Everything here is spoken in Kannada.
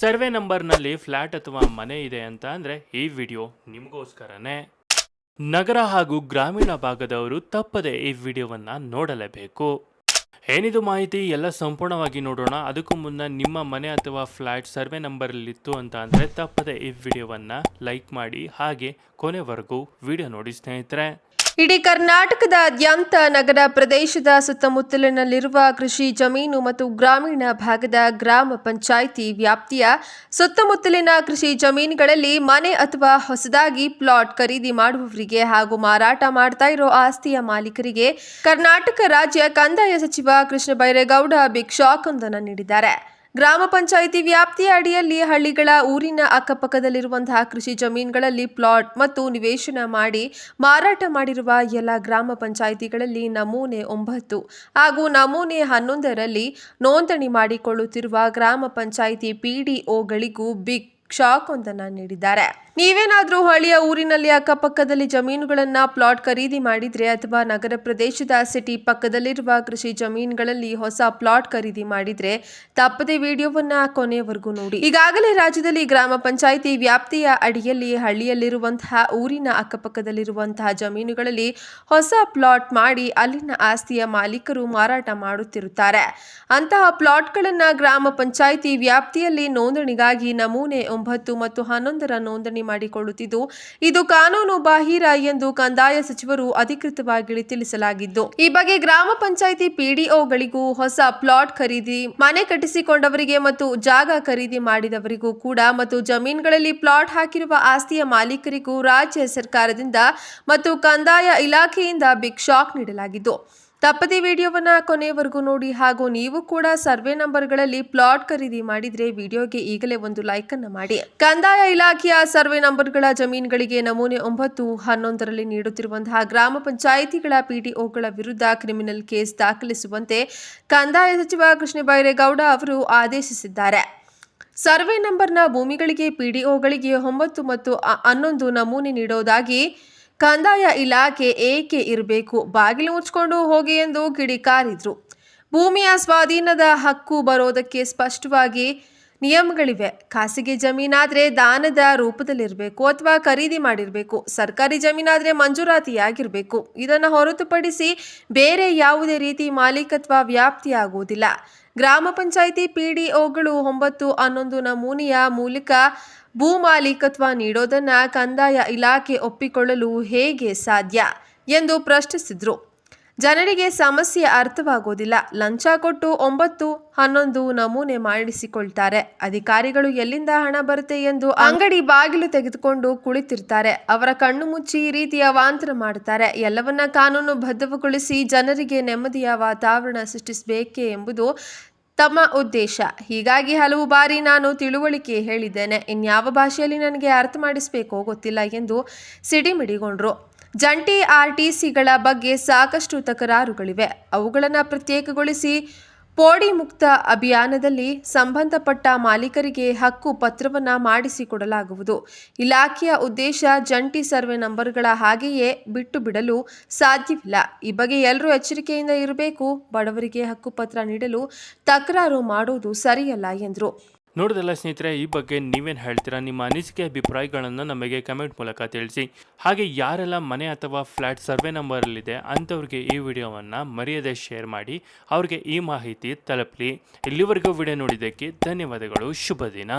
ಸರ್ವೆ ನಂಬರ್ನಲ್ಲಿ ಫ್ಲ್ಯಾಟ್ ಅಥವಾ ಮನೆ ಇದೆ ಅಂತ ಅಂದರೆ ಈ ವಿಡಿಯೋ ನಿಮಗೋಸ್ಕರನೇ. ನಗರ ಹಾಗೂ ಗ್ರಾಮೀಣ ಭಾಗದವರು ತಪ್ಪದೆ ಈ ವಿಡಿಯೋವನ್ನು ನೋಡಲೇಬೇಕು. ಏನಿದು ಮಾಹಿತಿ ಎಲ್ಲ ಸಂಪೂರ್ಣವಾಗಿ ನೋಡೋಣ. ಅದಕ್ಕೂ ಮುನ್ನ ನಿಮ್ಮ ಮನೆ ಅಥವಾ ಫ್ಲ್ಯಾಟ್ ಸರ್ವೆ ನಂಬರಲ್ಲಿತ್ತು ಅಂತ ಅಂದರೆ ತಪ್ಪದೆ ಈ ವಿಡಿಯೋವನ್ನು ಲೈಕ್ ಮಾಡಿ ಹಾಗೆ ಕೊನೆವರೆಗೂ ವಿಡಿಯೋ ನೋಡಿ ಸ್ನೇಹಿತರೆ. ಇಡೀ ಕರ್ನಾಟಕದಾದ್ಯಂತ ನಗರ ಪ್ರದೇಶದ ಸುತ್ತಮುತ್ತಲಿನಲ್ಲಿರುವ ಕೃಷಿ ಜಮೀನು ಮತ್ತು ಗ್ರಾಮೀಣ ಭಾಗದ ಗ್ರಾಮ ಪಂಚಾಯಿತಿ ವ್ಯಾಪ್ತಿಯ ಸುತ್ತಮುತ್ತಲಿನ ಕೃಷಿ ಜಮೀನುಗಳಲ್ಲಿ ಮನೆ ಅಥವಾ ಹೊಸದಾಗಿ ಪ್ಲಾಟ್ ಖರೀದಿ ಮಾಡುವವರಿಗೆ ಹಾಗೂ ಮಾರಾಟ ಮಾಡ್ತಾ ಇರೋ ಆಸ್ತಿಯ ಮಾಲೀಕರಿಗೆ ಕರ್ನಾಟಕ ರಾಜ್ಯ ಕಂದಾಯ ಸಚಿವ ಕೃಷ್ಣ ಬೈರೇಗೌಡ ಬಿಗ್ ಶಾಕ್ ಒಂದನ್ನು ನೀಡಿದ್ದಾರೆ. ಗ್ರಾಮ ಪಂಚಾಯಿತಿ ವ್ಯಾಪ್ತಿಯ ಅಡಿಯಲ್ಲಿ ಹಳ್ಳಿಗಳ ಊರಿನ ಅಕ್ಕಪಕ್ಕದಲ್ಲಿರುವಂತಹ ಕೃಷಿ ಜಮೀನುಗಳಲ್ಲಿ ಪ್ಲಾಟ್ ಮತ್ತು ನಿವೇಶನ ಮಾಡಿ ಮಾರಾಟ ಮಾಡಿರುವ ಎಲ್ಲ ಗ್ರಾಮ ಪಂಚಾಯಿತಿಗಳಲ್ಲಿ ನಮೂನೆ ಒಂಬತ್ತು ಹಾಗೂ ನಮೂನೆ ಹನ್ನೊಂದರಲ್ಲಿ ನೋಂದಣಿ ಮಾಡಿಕೊಳ್ಳುತ್ತಿರುವ ಗ್ರಾಮ ಪಂಚಾಯಿತಿ ಪಿಡಿಒಗಳಿಗೂ ಬಿಗ್ ಶಾಕ್ ಒಂದನ್ನು ನೀಡಿದ್ದಾರೆ. ನೀವೇನಾದರೂ ಹಳ್ಳಿಯ ಊರಿನಲ್ಲಿ ಅಕ್ಕಪಕ್ಕದಲ್ಲಿ ಜಮೀನುಗಳನ್ನ ಪ್ಲಾಟ್ ಖರೀದಿ ಮಾಡಿದ್ರೆ ಅಥವಾ ನಗರ ಪ್ರದೇಶದ ಸಿಟಿ ಪಕ್ಕದಲ್ಲಿರುವ ಕೃಷಿ ಜಮೀನುಗಳಲ್ಲಿ ಹೊಸ ಪ್ಲಾಟ್ ಖರೀದಿ ಮಾಡಿದ್ರೆ ತಪ್ಪದೆ ವಿಡಿಯೋವನ್ನ ಕೊನೆಯವರೆಗೂ ನೋಡಿ. ಈಗಾಗಲೇ ರಾಜ್ಯದಲ್ಲಿ ಗ್ರಾಮ ಪಂಚಾಯಿತಿ ವ್ಯಾಪ್ತಿಯ ಅಡಿಯಲ್ಲಿ ಹಳ್ಳಿಯಲ್ಲಿರುವಂತಹ ಊರಿನ ಅಕ್ಕಪಕ್ಕದಲ್ಲಿರುವಂತಹ ಜಮೀನುಗಳಲ್ಲಿ ಹೊಸ ಪ್ಲಾಟ್ ಮಾಡಿ ಅಲ್ಲಿನ ಆಸ್ತಿಯ ಮಾಲೀಕರು ಮಾರಾಟ ಮಾಡುತ್ತಿರುತ್ತಾರೆ. ಅಂತಹ ಪ್ಲಾಟ್ಗಳನ್ನ ಗ್ರಾಮ ಪಂಚಾಯಿತಿ ವ್ಯಾಪ್ತಿಯಲ್ಲಿ ನೋಂದಣಿಗಾಗಿ ನಮೂನೆ ಒಂಬತ್ತು ಮತ್ತು ಹನ್ನೊಂದರ ನೋಂದಣಿ ಮಾಡಿಕೊಳ್ಳುತ್ತಿದ್ದು, ಇದು ಕಾನೂನು ಬಾಹಿರ ಎಂದು ಕಂದಾಯ ಸಚಿವರು ಅಧಿಕೃತವಾಗಿ ತಿಳಿಸಲಾಗಿದ್ದು, ಈ ಬಗ್ಗೆ ಗ್ರಾಮ ಪಂಚಾಯಿತಿ ಪಿಡಿಒಗಳಿಗೂ ಹೊಸ ಪ್ಲಾಟ್ ಖರೀದಿ, ಮನೆ ಕಟ್ಟಿಸಿಕೊಂಡವರಿಗೆ ಮತ್ತು ಜಾಗ ಖರೀದಿ ಮಾಡಿದವರಿಗೂ ಕೂಡ ಮತ್ತು ಜಮೀನುಗಳಲ್ಲಿ ಪ್ಲಾಟ್ ಹಾಕಿರುವ ಆಸ್ತಿಯ ಮಾಲೀಕರಿಗೂ ರಾಜ್ಯ ಸರ್ಕಾರದಿಂದ ಮತ್ತು ಕಂದಾಯ ಇಲಾಖೆಯಿಂದ ಬಿಗ್ ಶಾಕ್ ನೀಡಲಾಗಿದ್ದು ತಪ್ಪದೆ ವಿಡಿಯೋವನ್ನ ಕೊನೆಯವರೆಗೂ ನೋಡಿ ಹಾಗೂ ನೀವು ಕೂಡ ಸರ್ವೆ ನಂಬರ್ಗಳಲ್ಲಿ ಪ್ಲಾಟ್ ಖರೀದಿ ಮಾಡಿದ್ರೆ ವಿಡಿಯೋಗೆ ಈಗಲೇ ಒಂದು ಲೈಕ್ ಅನ್ನ ಮಾಡಿ. ಕಂದಾಯ ಇಲಾಖೆಯ ಸರ್ವೆ ನಂಬರ್ಗಳ ಜಮೀನುಗಳಿಗೆ ನಮೂನೆ ಒಂಬತ್ತು, ಹನ್ನೊಂದರಲ್ಲಿ ನೀಡುತ್ತಿರುವಂತಹ ಗ್ರಾಮ ಪಂಚಾಯಿತಿಗಳ ಪಿಡಿಒಗಳ ವಿರುದ್ಧ ಕ್ರಿಮಿನಲ್ ಕೇಸ್ ದಾಖಲಿಸುವಂತೆ ಕಂದಾಯ ಸಚಿವ ಕೃಷ್ಣ ಬೈರೇಗೌಡ ಅವರು ಆದೇಶಿಸಿದ್ದಾರೆ. ಸರ್ವೆ ನಂಬರ್ನ ಭೂಮಿಗಳಿಗೆ, ಪಿಡಿಒಗಳಿಗೆ ಒಂಬತ್ತು ಮತ್ತು ಹನ್ನೊಂದು ನಮೂನೆ ನೀಡೋದಾಗಿ ಕಂದಾಯ ಇಲಾಖೆ ಏಕೆ ಇರಬೇಕು? ಬಾಗಿಲು ಮುಚ್ಕೊಂಡು ಹೋಗಿ ಎಂದು ಕಿಡಿಕಾರಿದ್ರು ಭೂಮಿಯ ಸ್ವಾಧೀನದ ಹಕ್ಕು ಬರೋದಕ್ಕೆ ಸ್ಪಷ್ಟವಾಗಿ ನಿಯಮಗಳಿವೆ. ಖಾಸಗಿ ಜಮೀನಾದರೆ ದಾನದ ರೂಪದಲ್ಲಿರಬೇಕು ಅಥವಾ ಖರೀದಿ ಮಾಡಿರಬೇಕು. ಸರ್ಕಾರಿ ಜಮೀನಾದರೆ ಮಂಜೂರಾತಿಯಾಗಿರಬೇಕು. ಇದನ್ನು ಹೊರತುಪಡಿಸಿ ಬೇರೆ ಯಾವುದೇ ರೀತಿ ಮಾಲೀಕತ್ವ ವ್ಯಾಪ್ತಿಯಾಗುವುದಿಲ್ಲ. ಗ್ರಾಮ ಪಂಚಾಯಿತಿ ಪಿಡಿಒಗಳು ಒಂಬತ್ತು, ಹನ್ನೊಂದು ನಮೂನೆಯ ಮೂಲಕ ಭೂ ಮಾಲೀಕತ್ವ ನೀಡೋದನ್ನ ಕಂದಾಯ ಇಲಾಖೆ ಒಪ್ಪಿಕೊಳ್ಳಲು ಹೇಗೆ ಸಾಧ್ಯ ಎಂದು ಪ್ರಶ್ನಿಸಿದ್ರು. ಜನರಿಗೆ ಸಮಸ್ಯೆ ಅರ್ಥವಾಗೋದಿಲ್ಲ. ಲಂಚ ಕೊಟ್ಟು ಒಂಬತ್ತು, ಹನ್ನೊಂದು ನಮೂನೆ ಮಾಡಿಸಿಕೊಳ್ತಾರೆ. ಅಧಿಕಾರಿಗಳು ಎಲ್ಲಿಂದ ಹಣ ಬರುತ್ತೆ ಎಂದು ಅಂಗಡಿ ಬಾಗಿಲು ತೆಗೆದುಕೊಂಡು ಕುಳಿತಿರ್ತಾರೆ. ಅವರ ಕಣ್ಣು ಮುಚ್ಚಿ ಈ ರೀತಿಯ ವಾಂತರ ಮಾಡ್ತಾರೆ ಎಲ್ಲವನ್ನ ಕಾನೂನು ಬದ್ಧಗೊಳಿಸಿ ಜನರಿಗೆ ನೆಮ್ಮದಿಯ ವಾತಾವರಣ ಸೃಷ್ಟಿಸಬೇಕೇ ಎಂಬುದು ತಮ್ಮ ಉದ್ದೇಶ. ಹೀಗಾಗಿ ಹಲವು ಬಾರಿ ನಾನು ತಿಳುವಳಿಕೆ ಹೇಳಿದ್ದೇನೆ. ಇನ್ಯಾವ ಭಾಷೆಯಲ್ಲಿ ನನಗೆ ಅರ್ಥ ಮಾಡಿಸಬೇಕೋ ಗೊತ್ತಿಲ್ಲ ಎಂದು ಸಿಡಿಮಿಡಿಗೊಂಡ್ರು. ಜಂಟಿ ಆರ್ಟಿಸಿಗಳ ಬಗ್ಗೆ ಸಾಕಷ್ಟು ತಕರಾರುಗಳಿವೆ. ಅವುಗಳನ್ನು ಪ್ರತ್ಯೇಕಗೊಳಿಸಿ ಪೋಡಿ ಮುಕ್ತ ಅಭಿಯಾನದಲ್ಲಿ ಸಂಬಂಧಪಟ್ಟ ಮಾಲೀಕರಿಗೆ ಹಕ್ಕು ಪತ್ರವನ್ನು ಮಾಡಿಸಿಕೊಡಲಾಗುವುದು. ಇಲಾಖೆಯ ಉದ್ದೇಶ ಜಂಟಿ ಸರ್ವೆ ನಂಬರ್ಗಳ ಹಾಗೆಯೇ ಬಿಟ್ಟು ಬಿಡಲು ಸಾಧ್ಯವಿಲ್ಲ. ಈ ಬಗ್ಗೆ ಎಲ್ಲರೂ ಎಚ್ಚರಿಕೆಯಿಂದ ಇರಬೇಕು. ಬಡವರಿಗೆ ಹಕ್ಕುಪತ್ರ ನೀಡಲು ತಕರಾರು ಮಾಡುವುದು ಸರಿಯಲ್ಲ ಎಂದರು. ನೋಡಿದಲ್ಲ ಸ್ನೇಹಿತರೆ, ಈ ಬಗ್ಗೆ ನೀವೇನು ಹೇಳ್ತೀರಾ? ನಿಮ್ಮ ಅನಿಸಿಕೆ ಅಭಿಪ್ರಾಯಗಳನ್ನು ನಮಗೆ ಕಮೆಂಟ್ ಮೂಲಕ ತಿಳಿಸಿ. ಹಾಗೆ ಯಾರೆಲ್ಲ ಮನೆ ಅಥವಾ ಫ್ಲ್ಯಾಟ್ ಸರ್ವೆ ನಂಬರಲ್ಲಿದೆ ಅಂಥವ್ರಿಗೆ ಈ ವಿಡಿಯೋವನ್ನು ಮರೆಯದೆ ಶೇರ್ ಮಾಡಿ. ಅವ್ರಿಗೆ ಈ ಮಾಹಿತಿ ತಲುಪಲಿ. ಇಲ್ಲಿವರೆಗೂ ವಿಡಿಯೋ ನೋಡಿದ್ದಕ್ಕೆ ಧನ್ಯವಾದಗಳು. ಶುಭ ದಿನ.